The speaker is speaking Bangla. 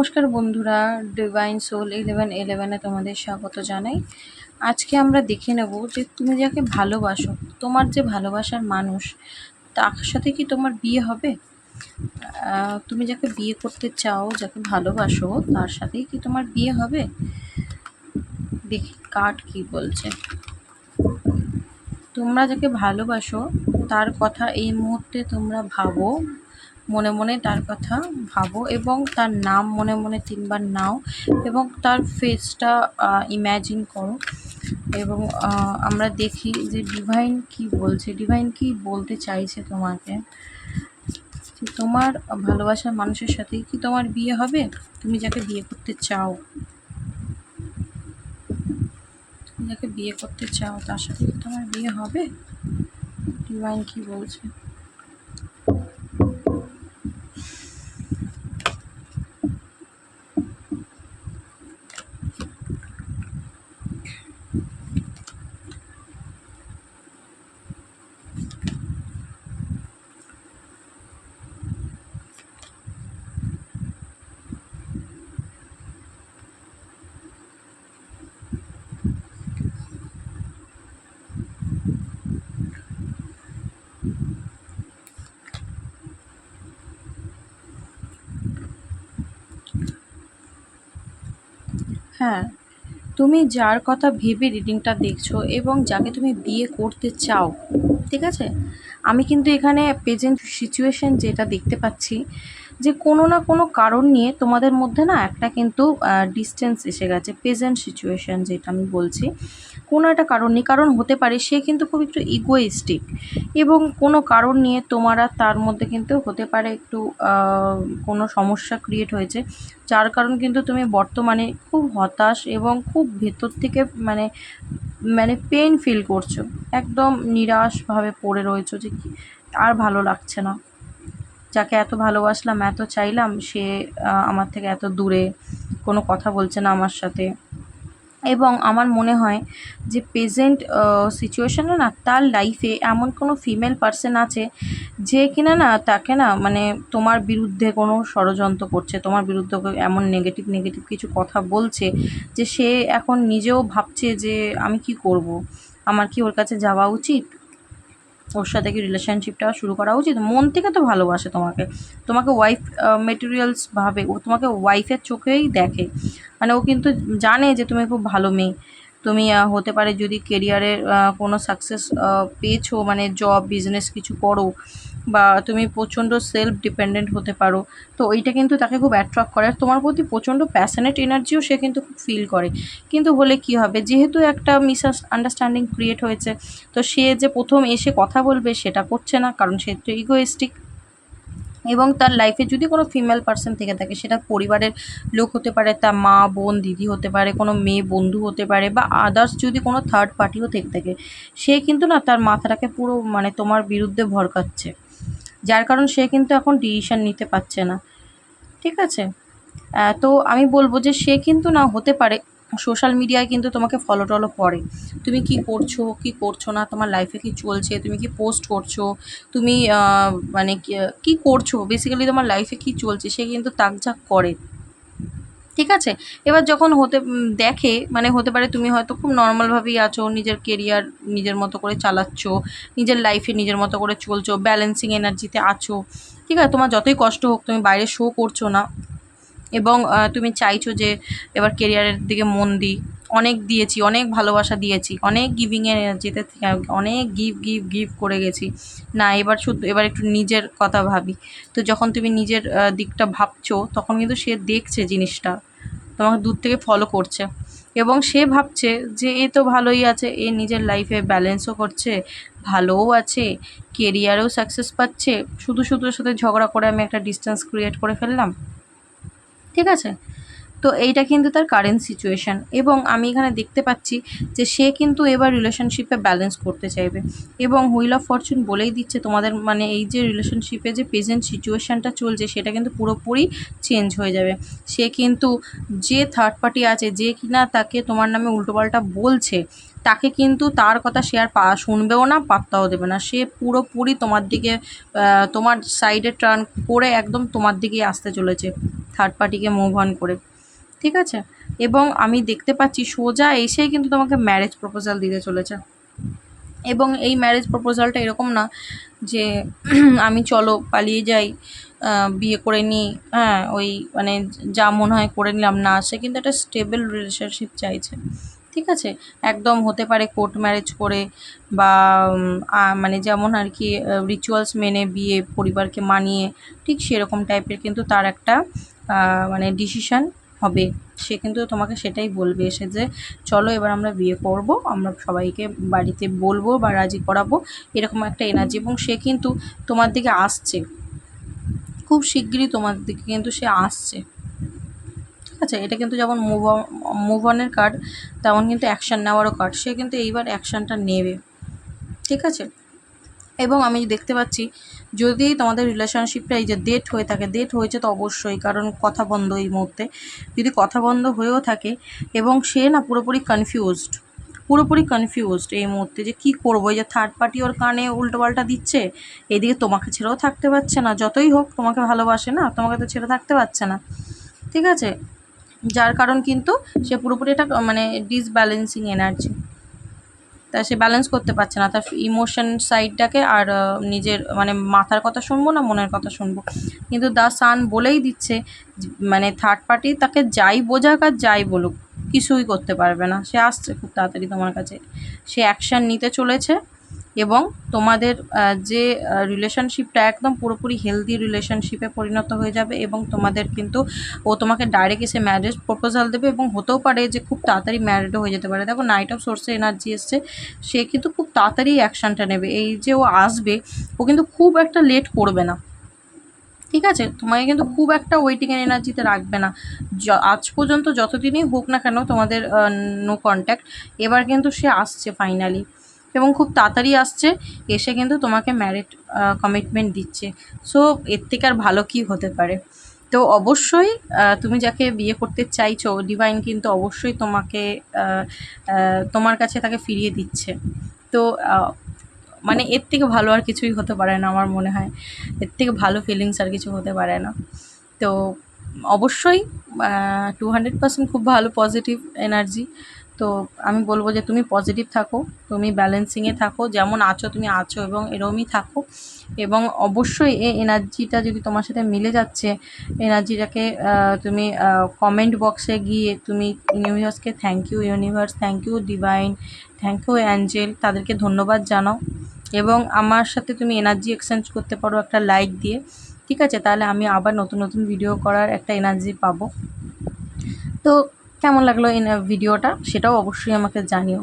নমস্কার বন্ধুরা ডিভাইন সোল ইলেভেন ইলেভেনে তোমাদের স্বাগত জানাই। আজকে আমরা দেখে নেব যে তুমি যাকে ভালোবাসো, তোমার যে ভালোবাসার মানুষ, তার সাথে কি তোমার বিয়ে হবে? তুমি যাকে বিয়ে করতে চাও, যাকে ভালোবাসো, তার সাথেই কি তোমার বিয়ে হবে? দেখি কার্ড কি বলছে। তোমরা যাকে ভালোবাসো, তার কথা এই মুহূর্তে তোমরা ভাবো। মনে মনে তার কথা ভাবো এবং তার নাম মনে মনে তিনবার নাও এবং তার ফেসটা ইম্যাজিন করো। এবং আমরা দেখি যে ডিভাইন কি বলছে ডিভাইন কি বলতে চাইছে তোমাকে? তোমার ভালোবাসার মানুষের সাথে কি তোমার বিয়ে হবে? তুমি যাকে বিয়ে করতে চাও। যাকে বিয়ে করতে চাও, তার সাথে কি তোমার বিয়ে হবে? ডিভাইন কি বলছে? হ্যাঁ। তুমি যার কথা ভেবে রিডিংটা দেখছ এবং যাকে তুমি বিয়ে করতে চাও, ঠিক আছে? আমি কিন্তু এখানে প্রেজেন্ট সিচুয়েশন যেটা দেখতে পাচ্ছি যে কোনো না কোনো কারণ নিয়ে তোমাদের মধ্যে না একটা কিন্তু ডিস্টেন্স এসে গেছে প্রেজেন্ট সিচুয়েশন যেটা আমি বলছি। কোনো একটা কারণ নিয়ে কারণ হতে পারে সে কিন্তু খুব একটু ইগোয়েস্টিক এবং কোনো কারণ নিয়ে তোমার তার মধ্যে কিন্তু হতে পারে একটু কোনো সমস্যা ক্রিয়েট হয়েছে, যার কারণ কিন্তু তুমি বর্তমানে খুব হতাশ এবং খুব ভেতর থেকে মানে মানে পেন ফিল করছ। একদম নিরাশভাবে পড়ে রয়েছো যে আর ভালো লাগছে না। যাকে এত ভালোবাসলাম, এত চাইলাম, সে আমার থেকে এত দূরে, কোনো কথা বলছে না আমার সাথে। এবং আমার মনে হয় যে প্রেজেন্ট সিচুয়েশনে না তার লাইফে এমন কোনো ফিমেল পার্সন আছে যে কিনা না তাকে না মানে তোমার বিরুদ্ধে কোনো ষড়যন্ত্র করছে, তোমার বিরুদ্ধে এমন নেগেটিভ নেগেটিভ কিছু কথা বলছে যে সে এখন নিজেও ভাবছে যে আমি কি করব? আমার কি ওর কাছে যাওয়া উচিত? ওর সাথে কি রিলেশনশিপটা শুরু করা উচিত? মন থেকে তো ভালোবাসে তোমাকে। তোমাকে ওয়াইফ মেটেরিয়ালস ভাবে, ও তোমাকে ওয়াইফের চোখেই দেখে। মানে ও কিন্তু জানে যে তুমি খুব ভালো মেয়ে। তুমি হতে পারে যদি কেরিয়ারের কোনো সাকসেস পেয়েছ মানে জব বিজনেস কিছু করো বা তুমি প্রচণ্ড সেলফ ডিপেন্ডেন্ট হতে পারো। তো ওইটা কিন্তু তাকে খুব অ্যাট্রাক্ট করে। আর তোমার প্রতি প্রচণ্ড প্যাশনেট এনার্জিও সে কিন্তু খুব ফিল করে। কিন্তু হলে কি হবে? যেহেতু একটা মিস আন্ডারস্ট্যান্ডিং ক্রিয়েট হয়েছে, তো সে যে প্রথম এসে কথা বলবে সেটা করছে না, কারণ সে তো ইগোয়েস্টিক এবং তার লাইফে যদি কোনো ফিমেল পার্সন থেকে থাকে, সেটা পরিবারের লোক হতে পারে, তার মা, বোন, দিদি হতে পারে, কোনো মেয়ে, বন্ধু হতে পারে, বা আদার্স যদি কোনো থার্ড পার্টিও থেকে থাকে, সে কিন্তু না তার মাথাটাকে পুরো মানে তোমার বিরুদ্ধে ভরকাচ্ছে। যার কারণ সে কিন্তু এখন ডিসিশন নিতে পারছে না। ঠিক আছে? তো আমি বলব যে সে কিন্তু না হতে পারে সোশ্যাল মিডিয়ায় কিন্তু তোমাকে ফলো টলো করে। তুমি কি করছ কি করছ না, তোমার লাইফে কি চলছে, তুমি কি পোস্ট করছ, তুমি মানে কি- করছ বেসিক্যালি তোমার লাইফে কি চলছে, সে কিন্তু তাকঝাক করে। ঠিক আছে? এবার যখন হতে দেখে মানে হতে পারে তুমি হয়তো খুব নর্মালভাবেই আছো, নিজের কেরিয়ার নিজের মতো করে চালাচ্ছ, নিজের লাইফে নিজের মতো করে চলছো ব্যালেন্সিং এনার্জিতে আছো, ঠিক আছে? তোমার যতই কষ্ট হোক, তুমি বাইরে শো করছ না। এবং তুমি চাইছো যে, এবার কেরিয়ারের দিকে মন দিই। অনেক দিয়েছি, অনেক ভালোবাসা দিয়েছি, অনেক গিভিংয়ের এনার্জিতে অনেক গিভ গিভ গিভ করে গেছি। না, এবার শুধু, এবার একটু নিজের কথা ভাবি। তো যখন তুমি নিজের দিকটা ভাবছ, তখন কিন্তু সে দেখছে জিনিসটা। তোমাকে দূর থেকে ফলো করছে। এবং সে ভাবছে যে, এ তো ভালোই আছে, এ নিজের লাইফে ব্যালেন্সও করছে, ভালোও আছে কেরিয়ারেও সাকসেস পাচ্ছে, শুধু শুধু সাথে ঝগড়া করে আমি একটা ডিস্টেন্স ক্রিয়েট করে ফেললাম। ঠিক আছে? তো এইটা কিন্তু তার কারেন্ট সিচুয়েশান এবং আমি এখানে দেখতে পাচ্ছি যে সে কিন্তু এবার রিলেশনশিপে ব্যালেন্স করতে চাইবে। এবং হুইল অফ ফরচুন বলেই দিচ্ছে তোমাদের মানে এই যে রিলেশনশিপে যে প্রেজেন্ট সিচুয়েশানটা চলছে, সেটা কিন্তু পুরোপুরি চেঞ্জ হয়ে যাবে। সে কিন্তু যে থার্ড পার্টি আছে, যে কিনা তাকে তোমার নামে উল্টোপাল্টা বলছে, তাকে কিন্তু তার কথা সে আর পা, শুনবেও না, পাত্তাও দেবে না। সে পুরোপুরি তোমার দিকে তোমার সাইডে টার্ন করে একদম তোমার দিকেই আসতে চলেছে থার্ড পার্টিকে মুভ অন করে। ঠিক আছে? এবং আমি দেখতে পাচ্ছি সোজা এসেই কিন্তু তোমাকে ম্যারেজ প্রপোজাল দিতে চলেছে। এবং এই ম্যারেজ প্রপোজালটা এরকম না যে আমি চলো পালিয়ে যাই বিয়ে করে নিই হ্যাঁ ওই মানে যা মনে হয় করে নিলাম, না, সে কিন্তু একটা স্টেবল রিলেশনশিপ চাইছে। ঠিক আছে? একদম হতে পারে কোর্ট ম্যারেজ করে বা মানে যেমন আর কি রিচুয়ালস মেনে বিয়ে, পরিবারকে মানিয়ে, ঠিক সেরকম টাইপের কিন্তু তার একটা মানে ডিসিশন হবে। সে কিন্তু তোমাকে সেটাই বলবে এসে যে, চলো এবার আমরা বিয়ে করব, আমরা সবাইকে বাড়িতে বলব বা রাজি করাবো। এরকম একটা এনার্জি এবং সে কিন্তু তোমার দিকে আসছে। খুব শিগগিরই তোমার দিকে কিন্তু সে আসছে। ঠিক আছে? এটা কিন্তু যেমন মুভ মুভ অনের কার্ড তেমন কিন্তু অ্যাকশান নেওয়ারও কার্ড সে কিন্তু এইবার অ্যাকশানটা নেবে। ঠিক আছে? এবং আমি দেখতে পাচ্ছি, যদি তোমাদের রিলেশনশিপটা এই যে ডেট হয়ে থাকে ডেট হয়েছে তো অবশ্যই, কারণ কথা বন্ধ এই মুহূর্তে। যদি কথা বন্ধ হয়েও থাকে, এবং সে না পুরোপুরি কনফিউজড পুরোপুরি কনফিউজড এই মুহূর্তে যে কী করব, এই যে থার্ড পার্টি ওর কানে উল্টোপাল্টা দিচ্ছে, এদিকে তোমাকে ছেড়েও থাকতে পারছে না, যতই হোক তোমাকে ভালোবাসে না, তোমাকে তো ছেড়ে থাকতে পারছে না। ঠিক আছে? যার কারণ কিন্তু সে পুরোপুরি এটা মানে ডিসব্যালেন্সিং এনার্জি তা সে ব্যালেন্স করতে পারছে না। তার ইমোশন সাইডটাকে আর নিজের মানে মাথার কথা শুনব না, মনের কথা শুনব? কিন্তু দা সান বলেই দিচ্ছে মানে থার্ড পার্টি তাকে যাই বোঝাক আর যাই বলুক, কিছুই করতে পারবে না। সে আসছে খুব তাড়াতাড়ি তোমার কাছে। সে অ্যাকশান নিতে চলেছে। এবং তোমাদের যে রিলেশনশিপটা একদম পুরোপুরি হেলদি রিলেশনশিপে পরিণত হয়ে যাবে এবং তোমাদের কিন্তু, ও তোমাকে ডাইরেক্ট এসে ম্যারেজ প্রপোজাল দেবে এবং হতেও পারে যে খুব তাড়াতাড়ি ম্যারিডও হয়ে যেতে পারে। দেখো নাইট অফ সোর্সে এনার্জি এসছে, সে কিন্তু খুব তাড়াতাড়ি অ্যাকশানটা নেবে। এই যে ও আসবে, ও কিন্তু খুব একটা লেট করবে না। ঠিক আছে? তোমাকে কিন্তু খুব একটা ওয়েটিংয়ের এনার্জিতে রাখবে না। আজ পর্যন্ত যতদিনই হোক না কেন তোমাদের নো কন্ট্যাক্ট এবার কিন্তু সে আসছে ফাইনালি এবং খুব তাড়াতাড়ি আসছে, এসে কিন্তু তোমাকে ম্যারিড কমিটমেন্ট দিচ্ছে। সো এর থেকে আর ভালো কি হতে পারে? তো অবশ্যই তুমি যাকে বিয়ে করতে চাইছো ডিভাইন কিন্তু অবশ্যই তোমাকে তোমার কাছে তাকে ফিরিয়ে দিচ্ছে। তো মানে এর থেকে ভালো আর কিছুই হতে পারে না আমার মনে হয়। এর থেকে ভালো ফিলিংস আর কিছু হতে পারে না। তো অবশ্যই টু হান্ড্রেড পার্সেন্ট খুব ভালো পজিটিভ এনার্জি তো আমি বলব যে তুমি পজিটিভ থাকো, তুমি ব্যালেন্সিংয়ে থাকো, যেমন আছো তুমি আছো এবং এরমই থাকো। এবং অবশ্যই এই এনার্জিটা যদি তোমার সাথে মিলে যাচ্ছে এনার্জিটাকে তুমি কমেন্ট বক্সে গিয়ে তুমি ইউনিভার্সকে thank you universe thank you divine thank you angel তাদেরকে ধন্যবাদ জানাও। এবং আমার সাথে তুমি এনার্জি এক্সচেঞ্জ করতে পারো একটা লাইক দিয়ে। ঠিক আছে? তাহলে আমি আবার নতুন নতুন ভিডিও করার একটা এনার্জি পাবো। তো কেমন লাগল এই ভিডিওটা? সেটাও অবশ্যই আমাকে জানিও।